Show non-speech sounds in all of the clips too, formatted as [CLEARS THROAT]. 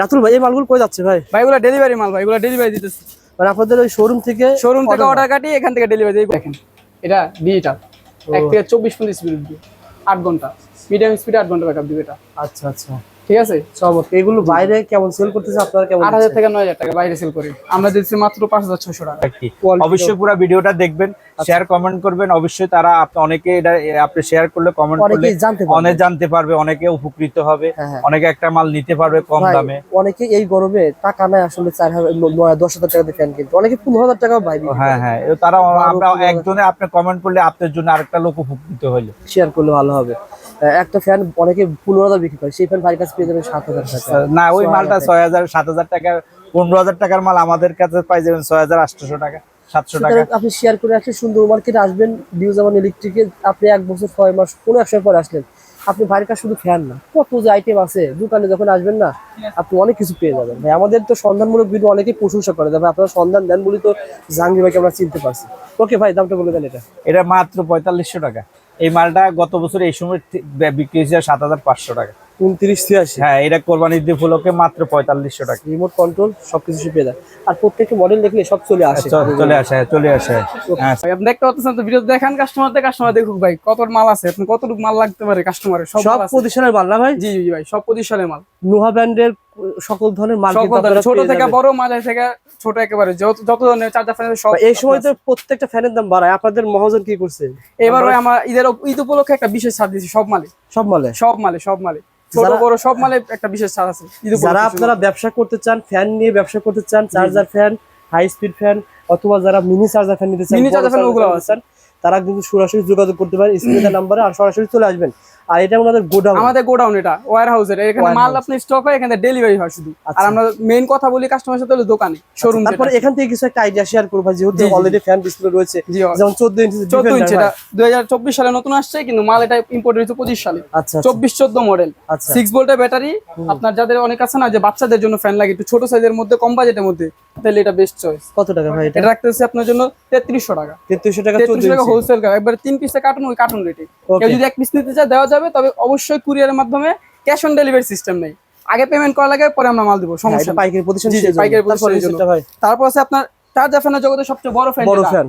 রাতুল ভাই এই মালগুলো কই যাচ্ছে ভাই? ভাই এগুলো ডেলিভারি মাল ভাই এগুলো ডেলিভারি দিতেছি। মানে আপনাদের ওই শোরুম থেকে শোরুম থেকে অর্ডার কাটি এখান থেকে ডেলিভারি দেখেন। এটা ডিজিটাল এক থেকে চব্বিশ পঁচিশ স্পিড দিবে আট ঘণ্টা। মিডিয়াম স্পিডে আট ঘণ্টা ব্যাকআপ দিবে এটা। আচ্ছা আচ্ছা। ঠিক আছে? চমৎকার এগুলো বাইরে কেমন সেল করতেছে আপনারা কেমন আট হাজার থেকে নয় হাজার টাকা বাইরে সেল করি। আমরা দিচ্ছি মাত্র পাঁচ হাজার ছশো টাকা। আর কি। Quality অবশ্যই পুরো ভিডিওটা দেখবেন শেয়ার কমেন্ট করবেন। অবশ্যই তারা আপ- অনেকে এটা আপনি শেয়ার করলে কমেন্ট করলে জানতে পারবে। অনেক জানতে পারবে অনেকে উপকৃত হবে। হ্যাঁ, হ্যাঁ। অনেকে একটা মাল নিতে পারবে কম দামে। অনেকে এই গরমে টাকা নাই আসলে চার হাজার ন- নয় দশ হাজার টাকা দিয়ে ফ্যান কিনতে। অনেকে পনেরো হাজার টাকা ভাই হ্যাঁ হ্যাঁ। তারা আমরা। একজনে আপনি কমেন্ট করলে আপনার জন্য আরেকটা লোক উপকৃত হইল। শেয়ার করলে ভালো হবে। একটা ফ্যান অনেকে পনেরো হাজার বিক্রি করে সেই ফ্যান ভাইয়ের কাছে পেয়ে যাবেন সাত হাজার টাকা। না ওই মালটা ছয় হাজার সাত হাজার টাকা পনেরো হাজার টাকার মাল আমাদের কাছে পাই যাবেন ছয় হাজার আটশোশো টাকা সাতশো টাকা। আপনি শেয়ার করে একটা সুন্দর মার্কেটে আসবেন ইলেকট্রিকে আপনি এক বছর ছয় মাস কোনো এক সময় পরে আসলেন। আপনি ভাইয়ের কাছে শুধু ফ্যান না কত যে আইটেম আছে দোকানে যখন আসবেন না আপনি অনেক কিছু পেয়ে যাবেন। ভাই আমাদের তো সন্ধানমূলক ভিডিও অনেকেই প্রশংসা করে ভাই আপনারা সন্ধান দেন বলি তো জাহাঙ্গীর ভাইকে আমরা চিনতে পারছি। ওকে ভাই দামটা বলে দেন এটা। এটা মাত্র পঁয়তাল্লিশশো টাকা। এই মালটা গত বছর এই সময় বিক্রি হয়েছে সাত হাজার পাঁচশো টাকা। উনত্রিশ ছিয়াশি। হ্যাঁ এটা কোরবানি ঈদ উপলক্ষে মাত্র পঁয়তাল্লিশশো টাকা। রিমোট কন্ট্রোল সবকিছু পেয়ে যায়। আর প্রত্যেকটা মডেল দেখলে সব চলে আসে। চলে আসে চলে আসে। হ্যাঁ। আপনি দেখতে পাচ্ছেন তো ভিডিও দেখান কাস্টমারদের কাস্টমার দেখুক ভাই কত মাল আছে আপনি কতটুকু মাল লাগতে পারে কাস্টমারের সব। প্রতিষ্ঠানের মাল না ভাই? জি জি ভাই সব পজিশনের মাল। নোহা ব্র্যান্ডের সকল ধরনের মাল ছোট থেকে বড় মাঝারি থেকে ছোট একেবারে যত ধরনের চার্জার ফ্যান সব এই সময় তো প্রত্যেকটা ফ্যানের দাম বাড়ায়। আপনাদের মহাজন কি করছে? এবার আমার ঈদের ঈদ উপলক্ষে একটা বিশেষ ছাড় দিয়েছি সব মালে। সব মালে? সব মালে সব মালে। ছোট বড় সব মালে একটা বিশেষ ছাড় আছে যারা আপনারা ব্যবসা করতে চান ফ্যান নিয়ে ব্যবসা করতে চান charger fan high speed fan অথবা যারা মিনি চার্জার ফ্যান চান ওগুলো নিতে চান, তারা কিন্তু সরাসরি যোগাযোগ করতে পারেন স্ক্রিনের [CLEARS THROAT] নাম্বারে আর সরাসরি চলে আসবেন। আর এটা আমাদের গোডাউন। আমাদের গোডাউন এটা ওয়ার হাউসের এখানে মাল আপনি স্টক হয় এখানে ডেলিভারি হয় শুধু। আর আচ্ছা। আমরা মেইন কথা বলি কাস্টমার সাথে হলো দোকানে শোরুম তারপরে এখান থেকে কিছু একটা আইডিয়া শেয়ার করব যেহেতু অলরেডি ফ্যান ডিসপ্লে রয়েছে যেমন চোদ্দ ইঞ্চি চোদ্দ Defender ইঞ্চি এটা। দুই হাজার চব্বিশ সালে নতুন আসছে কিন্তু মাল এটা ইম্পোর্ট হয়েছে পঁচিশ সালে। আচ্ছা আচ্ছা, চব্বিশ চোদ্দ মডেল আচ্ছা। সিক্স ভোল্টের ব্যাটারি আপনার যাদের অনেক আছে না যে বাচ্চাদের জন্য ফ্যান লাগে একটু ছোট সাইজের মধ্যে কম বাজেটের মধ্যে তাহলে এটা বেস্ট চয়েস কত টাকা ভাই এটা? এটা রাখতে হচ্ছে আপনার জন্য তেত্রিশশো টাকা। তেত্রিশশো টাকা চোদ্দ তেত্রিশশো টাকা ইঞ্চি হোলসেল একবার তিন পিসে কার্টুন ওই কার্টুন রেটে কেউ যদি এক পিস নিতে চায় দেওয়া যাবে তবে অবশ্যই কুরিয়ারের মাধ্যমে ক্যাশ অন ডেলিভারি সিস্টেম নেই। আগে পেমেন্ট করা লাগে পরে আমরা মাল দেবো হ্যাঁ, সমস্যা নেই। পাইকারি প্রতিষ্ঠান পাইকারি। ভাই তারপর আছে আপনার চার্জার ফ্যানের জগতে সবচেয়ে বড় ফ্যান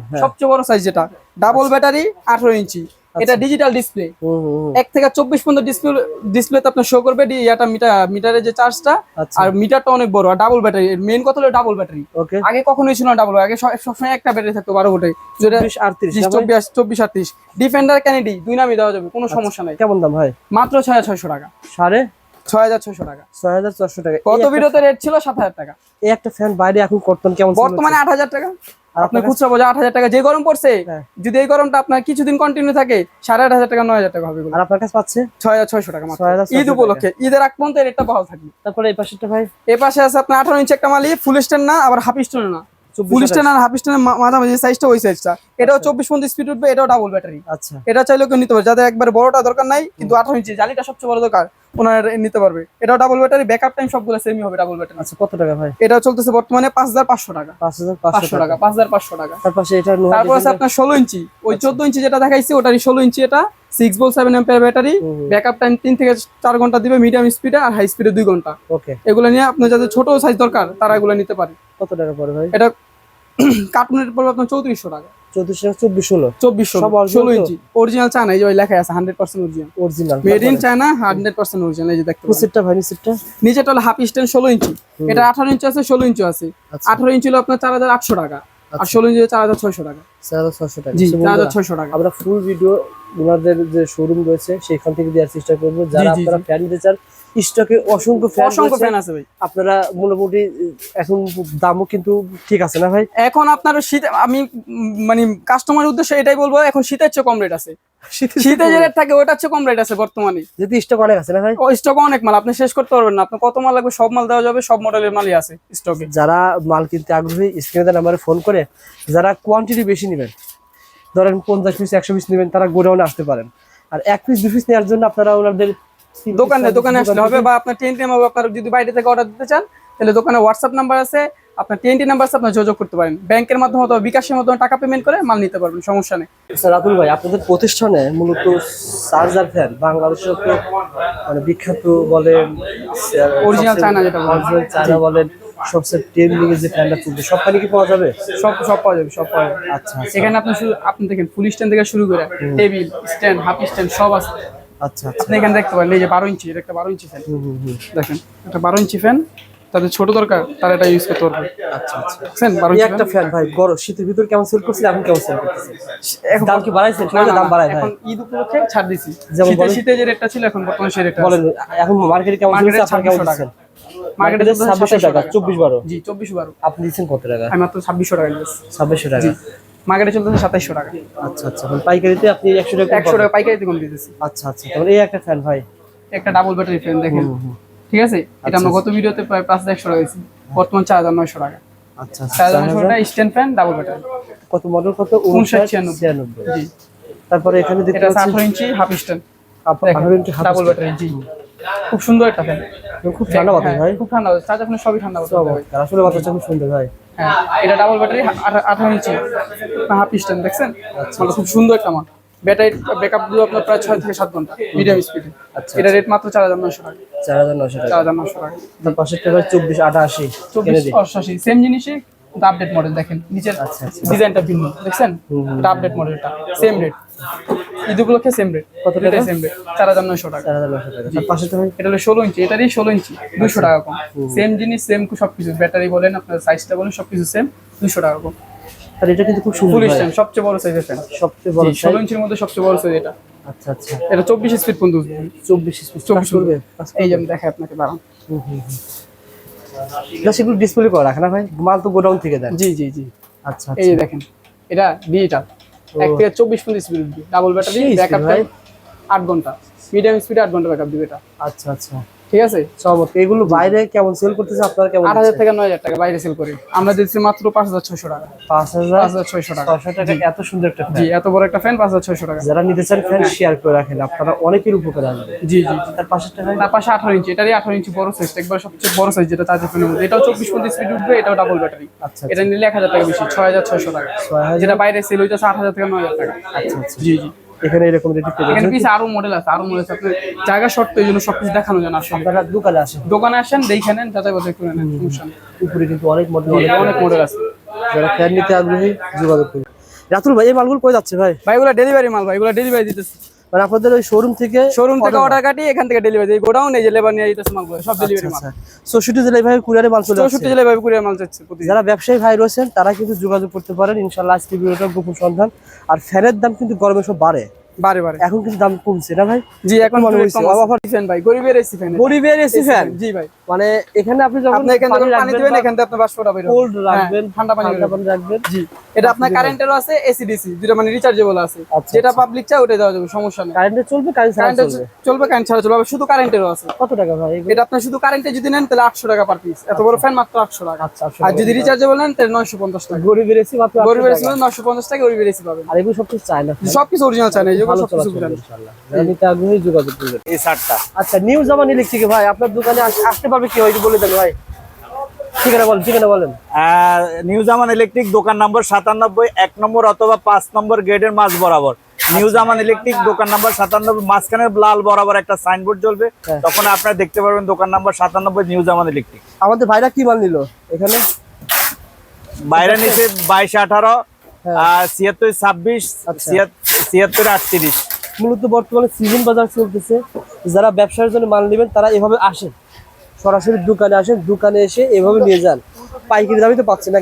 হ্যাঁ। সবচেয়ে বড় সাইজ যেটা। ডাবল ব্যাটারি আঠারো ইঞ্চি। এটা ডিজিটাল ডিসপ্লে হুম, হুম। এক থেকে চব্বিশ পর্যন্ত ডিসপ্লে ডিসপ্লেতে আপনার শো করবে ডি- ইয়াটা মিটার মিটারের যে চার্জটা আচ্ছা। আর মিটারটা অনেক বড় আর ডাবল ব্যাটারি মেইন কথা হলো ডাবল ব্যাটারি ওকে আগে কখনোই ছিল না ডাবল আগে সবসময় একটা ব্যাটারি থাকতো বারো ভোল্টে যেটা আটত্রিশ ত্রিশ, চব্বিশ চব্বিশ আটত্রিশ। ডিফেন্ডার ক্যানেডি দুই নামই দেওয়া যাবে কোনো সমস্যা নাই। কেমন দাম ভাই মাত্র ছয় হাজার ছয়শো টাকা। সাড়ে? ছয় হাজার ছয়শো টাকা। ছয় হাজার চারশো টাকা। একটা- ভিডিওতে রেট ছিল? সাত হাজার টাকা। এই একটা ফ্যান বাইরে এখন করতেন কেমন বর্তমানে আট হাজার টাকা। আপনার খুচরা বাজার আট হাজার টাকা যে গরম পড়ছে হ্যাঁ। যদি এই গরমটা আপনার কিছুদিন কন্টিনিউ থাকে সাড়ে আট হাজার টাকা নয় হাজার টাকা হবে আর আপনার কাছে পাচ্ছে? ছয় হাজার ছয়শো টাকা মাত্র। 6,600 ঈদ উপলক্ষে ঈদের আগ পর্যন্ত রেটটা বহাল থাকবে। তারপরে এই পাশেরটা ভাই? এ পাশে আছে আপনার আঠারো ইঞ্চি একটা মালি ফুল স্ট্যান্ড না আবার হাফ স্ট্যান্ড না। ফুল স্ট্যান্ড আর হাফ স্ট্যান্ড মাঝামাঝি সাইজটা ওই সাইজটা এটাও চব্বিশ পর্যন্ত স্পিড উঠবে এটাও ডাবল ব্যাটারি আচ্ছা। এটা চাইলেও কেউ নিতে পারে। যাদের একবার বড়টা দরকার নাই কিন্তু আঠারো ইঞ্চি জালিটা সবচেয়ে বড় দরকার। ওনারা নিতে পারবে। এটাও ডাবল ব্যাটারি ব্যাকআপ টাইম সবগুলো সেমই হবে ডাবল ব্যাটারি আচ্ছা কত টাকা ভাই? এটা চলতেছে বর্তমানে পাঁচ হাজার পাঁচশো টাকা। পাঁচ হাজার পাঁচশো পাঁচশো টাকা পাঁচ হাজার পাঁচশো টাকা। তার পাশে এটা তারপর আছে আপনার ষোলো ইঞ্চি। ওই চোদ্দ ইঞ্চি যেটা দেখাইছি ওটারই ষোলো ইঞ্চি এটা। সিক্স বল seven ampere battery. Backup time তিন থেকে চার ঘণ্টা দিবে মিডিয়াম স্পিডে আর হাই স্পিডে দুই ঘণ্টা। ওকে এগুলো নিয়ে আপনার যাদের ছোট সাইজ দরকার তারা এগুলো নিতে পারে। কত টাকা পড়ে ভাই? এটা [CLEARS THROAT] কার্টুনের পড়বে আপনার চৌত্রিশশো টাকা চৌত্রিশ টাকা। চব্বিশ ষোলো। ইঞ্চি। অরিজিনাল চায়না এই যে লেখা আছে hundred percent original original made in China hundred percent original এই যে দেখতে সিটটা ভাই সিটটা নিচেটা হলো হাফ স্ট্যান্ড ষোলো ইঞ্চি। এটা আঠারো ইঞ্চি আছে ষোলো ইঞ্চি আছে। আচ্ছা। আঠারো ইঞ্চি হলো আপনার চার হাজার আটশো টাকা। আর আচ্ছা। ষোলো ইঞ্চি চার হাজার ছয়শো টাকা। চার হাজার ছশো টাকা। জি চার হাজার ছয়শো টাকা। আমরা ফুল ভিডিও ওনাদের যে শোরুম রয়েছে সেখান থেকে দেওয়ার চেষ্টা করব। যারা আপনারা ফ্যান নিতে চান স্টকে অসংখ্য ফ্যান অসংখ্য ফ্যান আছে ভাই। আপনারা মোটামুটি এখন দামও কিন্তু ঠিক আছে না ভাই? এখন আপনার শীত আমি মানে কাস্টমার উদ্দেশ্যে এটাই বলব এখন শীতের চেয়ে কম রেট আছে। [LAUGHS] শীতে যে রেট থাকে ওটার চেয়ে কম রেট আছে বর্তমানে। যদি স্টক অনেক আছে না ভাই? ও স্টক অনেক মাল আপনি শেষ করতে পারবেন না। আপনার কত মাল লাগবে সব মাল দেওয়া যাবে সব মডেলের মালই আছে স্টকে যারা মাল কিনতে আগ্রহী স্ক্রিনে নাম্বারে ফোন করে যারা কোয়ান্টিটি বেশি নেবেন ধরেন পঞ্চাশ পিস একশো পিস নেবেন তারা গোডাউনে আসতে পারেন। আর এক পিস দু পিস নেওয়ার জন্য আপনারা ওনাদের দোকানে দোকানে আসলে হবে বা আপনার টেন টাইম হবে আপনার যদি বাইরে থেকে অর্ডার দিতে চান তাহলে দোকানে হোয়াটসঅ্যাপ নাম্বার আছে। আপনার টিএনটি নাম্বার আছে আপনার যোগাযোগ করতে পারেন। ব্যাংকের মাধ্যমে অথবা বিকাশের মাধ্যমে টাকা পেমেন্ট করে মাল নিতে পারবেন সমস্যা নেই। স্যার রাতুল ভাই আপনাদের প্রতিষ্ঠানে মূলত চার্জার ফ্যান বাংলাদেশের তো মানে বিখ্যাত বলেন অরিজিনাল চায়না যেটা বলে। অরিজিনাল চায়না বলেন সবচেয়ে ট্রেন্ডিং যে ফ্যানটা চলছে সব ফ্যানই কি পাওয়া যাবে? সব সব পাওয়া যাবে সব পাওয়া যাবে। আচ্ছা আচ্ছা। এখানে আপনি শুধু আপনি দেখেন ফুল স্ট্যান্ড থেকে শুরু করে টেবিল স্ট্যান্ড হাফ স্ট্যান্ড সব আছে। আচ্ছা আচ্ছা। আপনি এখানে দেখতে পারেন এই যে বারো ইঞ্চি এটা একটা বারো ইঞ্চি ফ্যান দেখেন একটা বারো ইঞ্চি ফ্যান তাদের ছোট দরকার তারা এটা ইউজ করতে পারবে আচ্ছা আচ্ছা। একটা ফ্যান ভাই শীতের ভিতর কেমন সেল করছিল এখন কেমন সেল করতেছে এখন দাম কি বাড়াইছে না, না, দাম বাড়ায় এখন ঈদ উপলক্ষে ছাড় দিছি। যেমন শীতে যে রেটটা ছিল এখন বর্তমানে সেই রেটটা বলেন এখন মার্কেটে কেমন চলছে আপনার কেমন 2600 দিচ্ছেন? মার্কেটে টাকা চব্বিশ বারো। জি চব্বিশ বারো। আপনি দিচ্ছেন কত টাকা? আমি মাত্র ছাব্বিশশো টাকা দিয়েছি ছাব্বিশশো টাকা। মার্কেটে চলতেছে সাতাইশশো টাকা। আচ্ছা আচ্ছা এখন পাইকারিতে আপনি একশো টাকা একশো টাকা পাইকারিতে কম দিয়েছি আচ্ছা আচ্ছা তাহলে এই একটা ফ্যান ভাই। একটা ডাবল ব্যাটারি ফ্যান দেখেন। ঠিক আছে? এটা আমরা গত ভিডিওতে প্রায় পাঁচ হাজার একশো টাকা দিয়েছি। বর্তমান চার হাজার নয়শো টাকা। আচ্ছা চার হাজার আচ্ছা নয়শো টাকা স্ট্যান্ড ফ্যান ডাবল ব্যাটারি কত মডেল কত? উনষাট ছিয়ানব্বই। জি। তারপরে এখানে দেখতে পাচ্ছি আঠারো ইঞ্চি হাফ স্ট্যান্ড আঠারো ইঞ্চি ডাবল ব্যাটারি জি। খুব সুন্দর একটা ফ্যান খুব ঠান্ডা বাতাস ভাই। খুব ঠান্ডা চার্জার ফ্যান সবই ঠান্ডা বাতাস। আসলে বাতাসটা খুব সুন্দর ভাই। হ্যাঁ এটা ডাবল ব্যাটারি আঠারো ইঞ্চি হাফ স্ট্যান্ড দেখছেন? মানে খুব সুন্দর একটা মান ব্যাটারি ব্যাকআপ দিও আপনার প্রায় ছয় থেকে সাত ঘণ্টা মিডিয়াম স্পিডে এটা রেট মাত্র চার হাজার নয়শো টাকা। চার হাজার নশো টাকা। চার হাজার নয়শো টাকা। তার পাশেরটা ভাই চব্বিশ আটাশি। চব্বিশ অষ্টাশি সেম জিনিসই আপডেট মডেল দেখেন। নিচের আচ্ছা, আচ্ছা। ডিজাইনটা ভিন্ন দেখছেন? আপডেট মডেলটা সেম রেট ঈদ উপলক্ষে সেম রেট কত টাকা? সেম রেট চার হাজার নয়শো টাকা। চার হাজার নশো টাকা। পাশেরটা এটা হলো ষোলো ইঞ্চি। এটারই ষোলো ইঞ্চি। দুশো টাকা কম। সেম জিনিস সেম সবকিছু। ব্যাটারি বলেন আপনার সাইজটা বলেন সবকিছু সেম দুশো টাকা কম। আর এটা কিন্তু খুব সুন্দর সবচেয়ে বড় সাইজের ফ্যান সবচেয়ে বড় ষোলো ইঞ্চির মধ্যে সবচেয়ে বড় সাইজ এটা। আচ্ছা আচ্ছা। এটা চব্বিশ স্পিড পর্যন্ত চব্বিশ স্পিড চব্বিশ করবে। এই যে আমি দেখাই আপনাকে দাঁড়ান। ডিসপ্লে করে রাখে না ভাই। মাল তো গোডাউন থেকে দেন জি জি জি। আচ্ছা এই যে দেখেন এটা ডিজিটাল এক থেকে চব্বিশ পর্যন্ত স্পিড ডাবল ব্যাটারি ব্যাকআপ। আট ঘণ্টা। মিডিয়াম স্পিডে আট ঘণ্টা ব্যাকআপ দিবে এটা। আচ্ছা আচ্ছা। ঠিক আছে? চমৎকার। এগুলো বাইরে কেমন সেল করতেছে? আপনারা কেমন আট হাজার থেকে নয় হাজার টাকা বাইরে সেল করি। আমরা দিচ্ছি মাত্র পাঁচ হাজার ছয়শো টাকা। পাঁচ হাজার পাঁচ হাজার ছয়শো টাকা। ছশো টাকা এত সুন্দর একটা ফ্যান জি এত বড় একটা ফ্যান পাঁচ হাজার ছয়শো টাকা। যারা নিতে চান ফ্যান শেয়ার করে রাখেন আপনারা অনেকের উপকার আসবে। জি জি। তার পাশেরটা ভাই তার পাশে আঠারো ইঞ্চি। এটারই আঠারো ইঞ্চি বড় সাইজ একবার সবচেয়ে বড় সাইজ যেটা চার্জার ফোনের মধ্যে। এটাও চব্বিশ পর্যন্ত স্পিড উঠবে এটাও ডাবল ব্যাটারি আচ্ছা এটা নিলে এক হাজার টাকা বেশি ছয় হাজার ছয়শো টাকা। ছয় হাজার যেটা বাইরে সেল হইতেছে আট হাজার থেকে নয় হাজার টাকা। আচ্ছা আচ্ছা। জি জি। এখানে এরকম রেটি পেয়ে এখানে পিছে আরও মডেল আছে আরও মডেল আছে। জায়গা শর্ট তো এই জন্য সবকিছু দেখানো যায় না আসলে। আপনারা দোকানে আসেন। দোকানে আসেন দেখে নেন যাতে বসে করে নেন উপরে কিন্তু অনেক মডেল অনেক মডেল আছে। যারা ফ্যান নিতে আগ্রহী যোগাযোগ করুন। রাতুল ভাই এই মালগুলো কই যাচ্ছে ভাই? ভাই এগুলো ডেলিভারি মাল ভাই এগুলো ডেলিভারি দিতেছে। মানে আপনাদের ওই শোরুম থেকে শোরুম থেকে অর্ডার কাটি এখান থেকে ডেলিভারি এই গোডাউন এই যে লেবার নিয়ে যেতে মালগুলো সব ডেলিভারি মাল। চৌষট্টি জেলায় ভাই কুরিয়ারে মাল চলে আসছে চৌষট্টি জেলায় ভাবে কুরিয়ার মাল যাচ্ছে যারা ব্যবসায়ী ভাই রয়েছেন তারা কিন্তু যোগাযোগ করতে পারেন। ইনশাআল্লাহ আজকে ভিডিওটা গোপন সন্ধান। আর ফ্যানের দাম কিন্তু গরমে সব বাড়ে। বারে বারে এখন কিন্তু দাম কমছে না ভাই? জি এখন মনে হচ্ছে অফার ফ্যান ভাই। গরিবের এসি ফ্যান গরিবের এসি ফ্যান জি ভাই। মানে এখানে আপনি যখন আপনি পানি দিবেন এখান থেকে আপনার বাষ্পটা বের হবে। কোল্ড রাখবেন হ্যাঁ, ঠান্ডা পানি রাখবেন। জি এটা আপনার কারেন্টেরও আছে এসি ডিসি যেটা মানে রিচার্জেবল আছে। আচ্ছা, যেটা পাবলিক চায় ওটা দেওয়া যাবে সমস্যা নেই। কারেন্টে চলবে কারেন্ট ছাড়া কারেন্টে চলবে? চলবে কারেন্ট ছাড়া চলবে শুধু কারেন্টেরও আছে। কত টাকা ভাই এটা আপনি শুধু কারেন্টে যদি নেন তাহলে আটশো টাকা পার পিস এত বড় ফ্যান মাত্র আটশো টাকা। আচ্ছা আচ্ছা আর যদি রিচার্জেবল নেন তাহলে নয়শো পঞ্চাশ টাকা। গরিবের এসি মাত্র গরিবের এসি নয়শো পঞ্চাশ টাকা গরিবের এসি পাবেন। আর এগুলো সব কিছু চায় না সবকিছু অরিজিনাল চায় না সবকিছু ইনশাআল্লাহ নিতে আগ্রহী যোগাযোগ করবেন। এই শার্টটা। আচ্ছা নিউ জামান ইলেকট্রিকে ভাই আপনার দোকানে আস- আসতে পারবে কি একটু বলে দেন ভাই। ঠিকানা বলেন ঠিকানা বলেন। নিউ জামান ইলেকট্রিক দোকান নম্বর সাতানব্বই এক নম্বর অথবা পাঁচ নম্বর গেটের মাঝ বরাবর। নিউ জামান ইলেকট্রিক দোকান নাম্বার সাতানব্বই মাঝখানে লাল বরাবর একটা সাইনবোর্ড জ্বলবে। হ্যাঁ। তখন আপনারা দেখতে পারবেন দোকান নাম্বার সাতানব্বই নিউ জামান ইলেকট্রিক। আমাদের ভাইরা কি মাল নিল এখানে? বাইরে নিচে বাইশ আঠারো হ্যাঁ। ছিয়াত্তর ছাব্বিশ আচ্ছা। ছিয়াত্তর আটত্রিশ। মূলত বর্তমানে সিজন বাজার চলতেছে। যারা ব্যবসার জন্য মাল নেবেন তারা এভাবে আসেন। সরাসরি দোকানে আসেন দোকানে এসে এভাবে নিয়ে যান। পাইকারি দামই তো পাচ্ছেন না